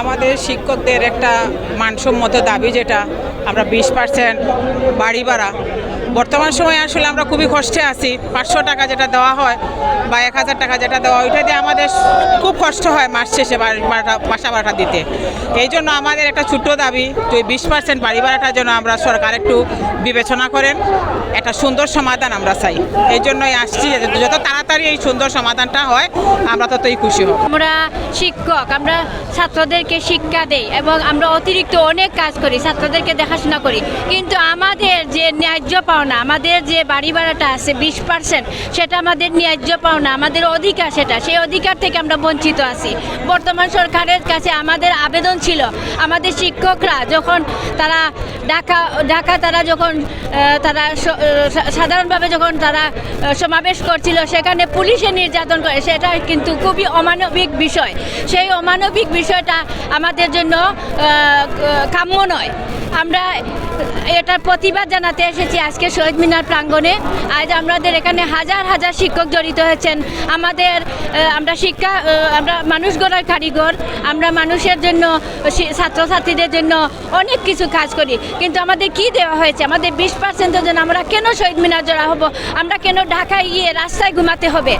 আমাদের শিক্ষকদের একটা মানসম্মত দাবি যেটা আমরা বিশ পার্সেন্ট বাড়ি ভাড়া। বর্তমান সময়ে আসলে আমরা খুবই কষ্টে আছি। পাঁচশো টাকা যেটা দেওয়া হয় বা এক হাজার টাকা যেটা দেওয়া ওইটা দিয়ে আমাদের খুব কষ্ট হয় মাস শেষে বাসা ভাড়াটা দিতে। এই জন্য আমাদের একটা ছোট্ট দাবি এই বিশ পার্সেন্ট বাড়ি ভাড়াটার জন্য আমরা সরকার একটু বিবেচনা করেন, একটা সুন্দর সমাধান আমরা চাই। এই জন্যই আসছি যত তাড়াতাড়ি এই সুন্দর সমাধানটা হয়, আমরা ততই খুশি হব। আমরা শিক্ষক, আমরা ছাত্রদেরকে শিক্ষা দেই এবং আমরা অতিরিক্ত অনেক কাজ করি, ছাত্রদেরকে দেখাশোনা করি। কিন্তু আমাদের যে ন্যায্য পাওনা। আমাদের যে বাড়ি ভাড়াটা আছে বিশ পার্সেন্ট সেটা আমাদের ন্যায্য পাওনা। আমাদের অধিকার সেটা। সেই অধিকার থেকে আমরা বঞ্চিত আছি। বর্তমান সরকারের কাছে আমাদের আবেদন ছিল, আমাদের শিক্ষকরা যখন তারা ঢাকা ঢাকা তারা যখন তারা সাধারণভাবে যখন তারা সমাবেশ করছিল, সেখানে পুলিশে নির্যাতন করে, সেটা কিন্তু খুবই অমানবিক বিষয়। সেই অমানবিক বিষয়টা আমাদের জন্য কাম্য নয়। আমরা এটার প্রতিবাদ জানাতে এসেছি। আজকে শহীদ মিনার প্রাঙ্গণে। আজ আমাদের এখানে হাজার হাজার শিক্ষক জড়িত হয়েছেন। আমাদের আমরা শিক্ষা আমরা মানুষ গড়ার কারিগর, আমরা মানুষের জন্য ছাত্রছাত্রীদের জন্য অনেক কিছু কাজ করি। কিন্তু আমাদের কি দেওয়া হয়েছে? আমাদের বিশ পার্সেন্টের জন্য আমরা কেন শহীদ মিনার জড়া হব? আমরা কেন ঢাকায় গিয়ে রাস্তায় ঘুমাতে হবে?